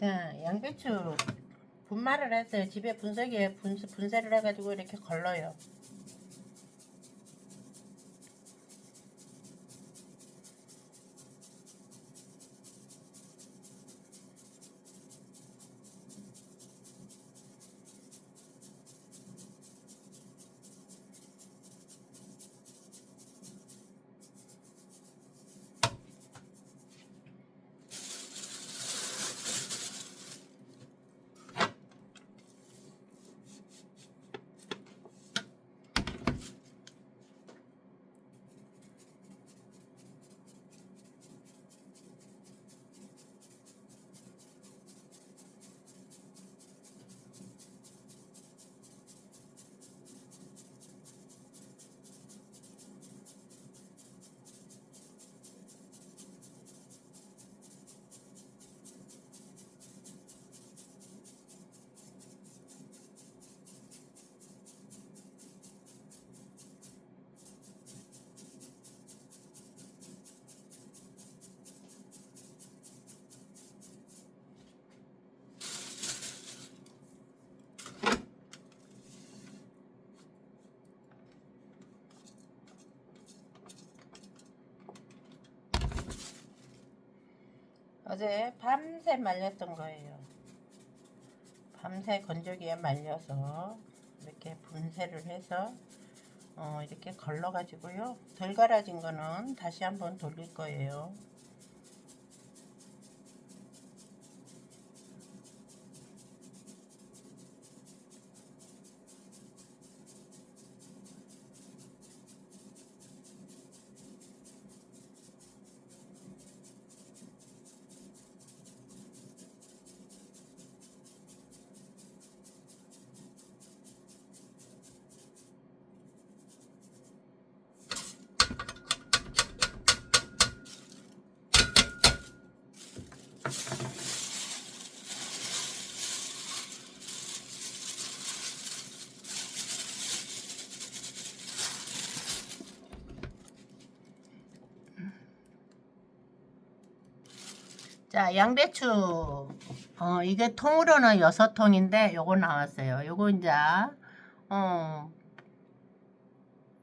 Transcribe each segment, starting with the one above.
자, 양배추 분말을 했어요. 집에 분석기에 분, 분쇄를 해가지고 이렇게 걸러요. 어제 밤새 말렸던 거예요. 밤새 건조기에 말려서 이렇게 분쇄를 해서 어, 이렇게 걸러가지고요. 덜 갈아진 거는 다시 한번 돌릴 거예요. 자, 양배추. 어, 이게 통으로는 여섯 통인데 요거 나왔어요. 요거 이제 어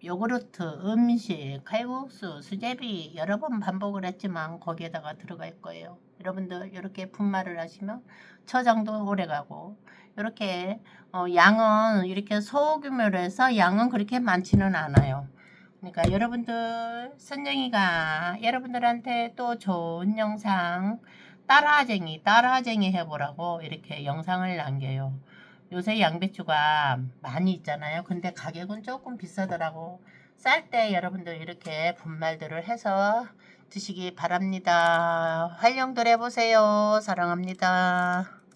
요구르트, 음식, 칼국수, 수제비 여러 번 반복을 했지만 거기에다가 들어갈 거예요. 여러분들 이렇게 분말을 하시면 저장도 오래 가고 이렇게 어, 양은 이렇게 소규모로 해서 양은 그렇게 많지는 않아요. 그러니까 여러분들 선정이가 여러분들한테 또 좋은 영상 따라쟁이 따라쟁이 해보라고 이렇게 영상을 남겨요. 요새 양배추가 많이 있잖아요. 근데 가격은 조금 비싸더라고. 쌀 때 여러분들 이렇게 분말들을 해서 드시기 바랍니다. 활용들 해보세요. 사랑합니다.